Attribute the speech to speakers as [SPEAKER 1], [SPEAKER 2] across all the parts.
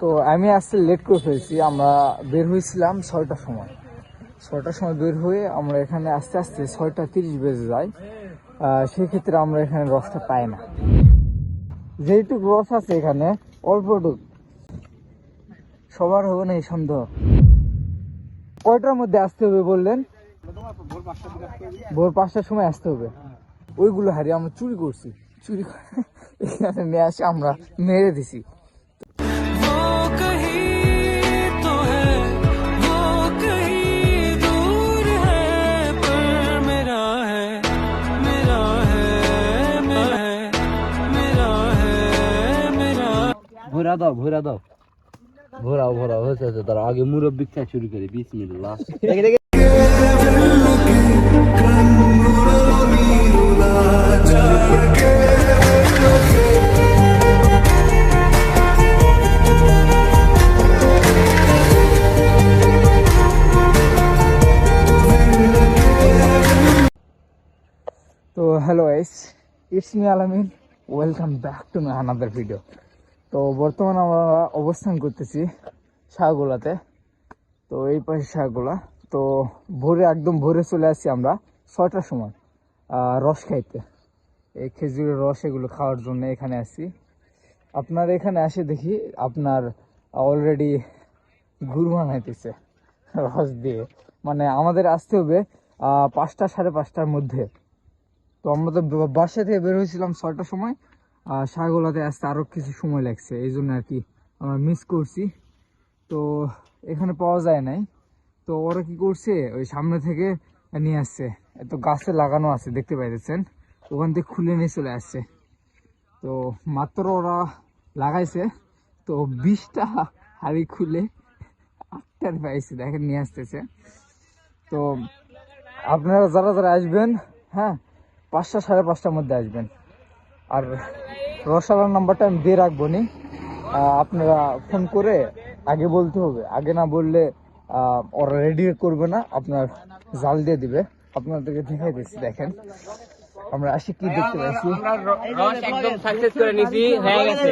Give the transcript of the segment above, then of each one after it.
[SPEAKER 1] তো আমি আসতে লেট করে ফেলছি, আমরা বের হয়েছিলাম ছয়টার সময়। ছয়টার সময় বের হয়ে আমরা এখানে আস্তে আস্তে ছয়টা তিরিশ বেজে যাই সেক্ষেত্রে আমরা এখানে রসটা পাই না। যেইটুকু রস আছে এখানে অল্পটুক সবার হবে না এই সন্দেহ। কয়টার মধ্যে আসতে হবে বললেন? ভোর পাঁচটার সময় আসতে হবে। ওইগুলো হারিয়ে আমরা চুরি করছি। চুরি করে এখানে নিয়ে আসে আমরা মেরে দিছি।
[SPEAKER 2] ভোরা দাও ভোরা দাও ভোরাও ভোরাও হয়েছে হয়েছে তার আগে মুরব্বি খেয়া শুরু করি বিসমিল্লাহ
[SPEAKER 1] তো hello guys it's me Alamin welcome back to my another video তো বর্তমানে আমরা অবস্থান করতেছি শাহগোলাতে। তো এই পাশে শাহগোলা। তো ভোরে, একদম ভোরে চলে আসছি আমরা ছয়টার সময় রস খাইতে। এই খেজুরের রস এগুলো খাওয়ার জন্য এখানে আসছি। আপনার এখানে আসে দেখি আপনার অলরেডি গুড় বানাইতেছে রস দিয়ে। মানে আমাদের আসতে হবে পাঁচটা সাড়ে পাঁচটার মধ্যে। তো আমরা তো বাসা থেকে বের হয়েছিলাম ছয়টার সময় সাগোলাতে আসতে আরও কিছু সময় লাগছে, এই জন্য আর কি আমরা মিস করছি। তো এখানে পাওয়া যায় নাই। তো ওরা কি করছে, ওই সামনে থেকে নিয়ে আসছে। এত গাছে লাগানো আছে, দেখতে পাইতেছেন? ওখান থেকে খুলে নিয়ে চলে আসছে। তো মাত্র ওরা লাগাইছে, তো বিশটা হাড়ি খুলে আটটার পাইছে, দেখেন নিয়ে আসতেছে। তো আপনারা যারা যারা আসবেন হ্যাঁ পাঁচটা সাড়ে পাঁচটার মধ্যে আসবেন। আর রসালার নাম্বারটা আমি দিয়ে রাখব নি। আপনারা ফোন করে আগে বলতে হবে। আগে না বললে আহ, ওরা রেডি করবে না। আপনার জাল দিয়ে দিবে। আপনাদেরকে দেখাই দিচ্ছি দেখেন। আমরা আসি কি দেখতে পাচ্ছি।
[SPEAKER 2] রস একদম সাকসেস করে নিছি। হয়ে গেছে।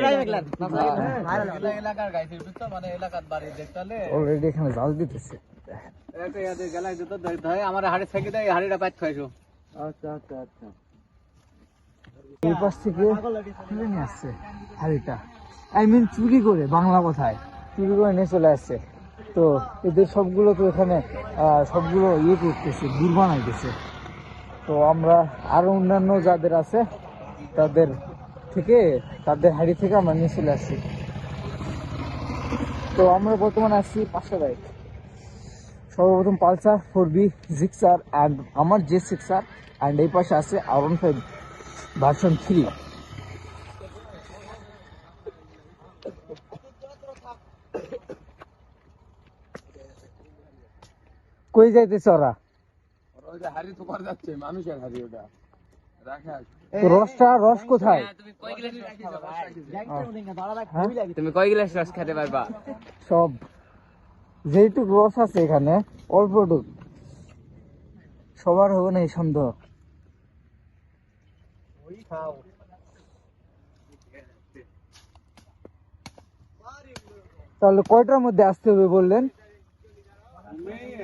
[SPEAKER 3] এলাকার গাইছে বুঝছ মানে এলাকার বাড়ি দেখতালে
[SPEAKER 1] অলরেডি এখানে জাল দিতেছে
[SPEAKER 3] একটা ইয়াতে গেলাই দিত ধরে আমার হাড়ি থেকে দেয় হাড়িটা পাইত খাইছো।
[SPEAKER 2] আচ্ছা আচ্ছা আচ্ছা।
[SPEAKER 1] এই পাশ থেকে খুলে নিয়ে আসছে হাড়িটা। আই মিন চুরি করে, বাংলা কথায়। চুরি করে নিয়ে চলে আসছে। তো এদের সবগুলো তো এখানে সবগুলো ইয়ে করতেছে গুড় বানাইতেছে। তো আমরা আরও অন্যান্য যাদের আছে, তাদের থেকে, তাদের হাড়ি থেকে আমরা নিয়ে চলে আসছি। তো আমরা বর্তমানে আসছি পাঁচশো বাইক সর্বপ্রথম Pulsar four B Gixxer and আমার জে সিক্সার অ্যান্ড এই পাশে আছে আর ওয়ান ফাইভ ভার্সন থ্রি। কই যাইতেছে ওরা? রসটা রস কোথায়?
[SPEAKER 2] তুমি কয় গ্লাস
[SPEAKER 1] হ্যাঁ?
[SPEAKER 2] রস খেতে পারবা?
[SPEAKER 1] সব। রস আছে এখানে অল্পটুক। সবার হবে না এই সন্দেহ। তাহলে কয়টার মধ্যে আসতে হবে বললেন?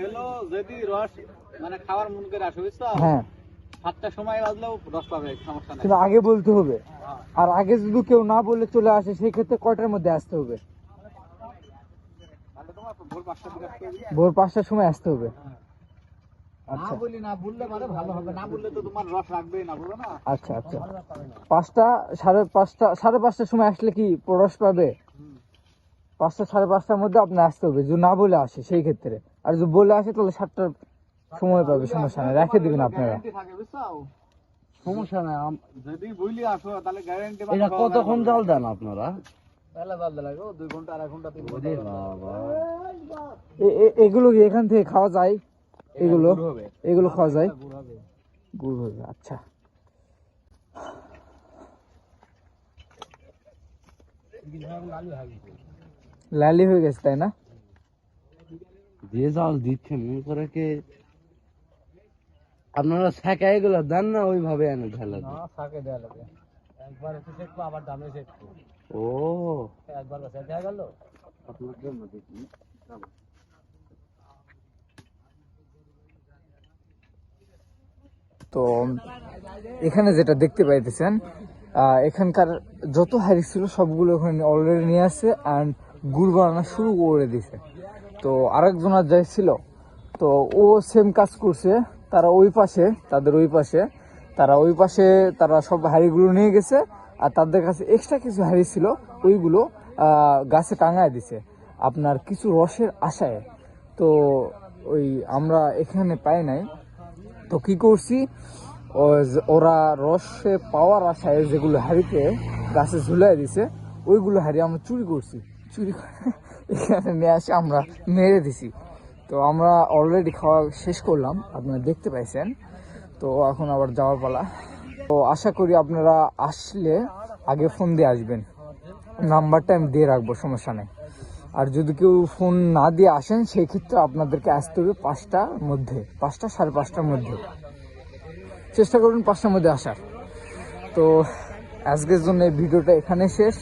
[SPEAKER 3] হলো যদি রস মানে খাওয়ার মন করে আসো বুঝছ?
[SPEAKER 1] হ্যাঁ।
[SPEAKER 3] সাতটার সময় বাজলেও রস পাবে সমস্যা নাই।
[SPEAKER 1] কিন্তু আগে বলতে হবে।
[SPEAKER 3] হ্যাঁ।
[SPEAKER 1] আর আগে যদি কেউ না বলে চলে আসে সেই ক্ষেত্রে কয়টার মধ্যে আসতে হবে?
[SPEAKER 3] ভোর পাঁচটা দিকে আসতে হবে।
[SPEAKER 1] ভোর পাঁচটার সময় আসতে হবে।
[SPEAKER 3] না
[SPEAKER 1] আচ্ছা।
[SPEAKER 3] বলি না বললে মানে ভালো হবে। না বললে তো তোমার রস রাখবেই না বুঝো না?
[SPEAKER 1] আচ্ছা আচ্ছা। পাঁচটা সাড়ে পাঁচটা সাড়ে পাঁচটার সময় আসলে কি রস পাবে? পাঁচটা সাড়ে পাঁচটার মধ্যে আপনার আসতে হবে যদি না বলে আসে সেই ক্ষেত্রে। আর যদি বলে আসে তাহলে সাতটার সময় পাবে সমস্যা নেই। রেখে দিবেন আপনারা।
[SPEAKER 2] সমস্যা নাই
[SPEAKER 3] যদি বুঝলি আসো তাহলে গ্যারান্টি
[SPEAKER 2] এটা কতক্ষণ জাল দেন আপনারা?
[SPEAKER 3] বেলা জল লাগে ও দুই ঘণ্টা আড়াই ঘণ্টা তিন ঘণ্টা।
[SPEAKER 2] বাবা।
[SPEAKER 1] এ- এ- এগুলো কি এখান থেকে খাওয়া যায়? এগুলো? এগুলো খাওয়া যায়?
[SPEAKER 3] গুড় হবে।
[SPEAKER 1] আচ্ছা। লালি হয়ে গেছে তাই না?
[SPEAKER 2] যে জাল দিচ্ছেন মনে করে কি আপনারা শেখা এগুলো দেন না ওইভাবে এনে ঢেলা
[SPEAKER 3] না লাগে। একবার এসে শেখবো আবার দামে শেখবো।
[SPEAKER 2] ও। একবার দেখা গেল? আপনার জন্য দেখি
[SPEAKER 1] তো এখানে যেটা দেখতে পাইতেছেন এখানকার যত হাড়ি ছিল সবগুলো ওখানে অলরেডি নিয়ে আসছে অ্যান্ড গুড় বানানো শুরু করে দিছে। তো আরেকজনের যাই ছিল, তো ও সেম কাজ করছে, তারা ওই পাশে, তাদের ওই পাশে, তারা ওই পাশে তারা সব হাড়িগুলো নিয়ে গেছে আর তাদের কাছে এক্সট্রা কিছু হাড়ি ছিল, ওইগুলো গাছে টাঙায় দিছে। আপনার কিছু রসের আশায়। তো ওই আমরা এখানে পাই নাই। তো কি করছি? ওরা রসে পাওয়ার আশায় যেগুলো হাড়িতে গাছে ঝুলাই দিছে, ওইগুলো হাড়ি আমরা চুরি করছি। চুরি করে এখানে নিয়ে আসে আমরা মেরে দিছি। তো আমরা অলরেডি খাওয়া শেষ করলাম, আপনারা দেখতে পাইছেন। তো এখন আবার যাওয়ার পালা। তো আশা করি আপনারা আসলে আগে ফোন দিয়ে আসবেন। নাম্বারটা আমি দিয়ে রাখব, সমস্যা নেই। আর যদি কেউ ফোন না দিয়ে আসেন সেই ক্ষেত্রে আপনাদেরকে আসতে হবে পাঁচটার মধ্যে, পাঁচটা সাড়ে পাঁচটার মধ্যে। চেষ্টা করুন পাঁচটার মধ্যে আসার। তো আজকের জন্য এই ভিডিওটা এখানে শেষ।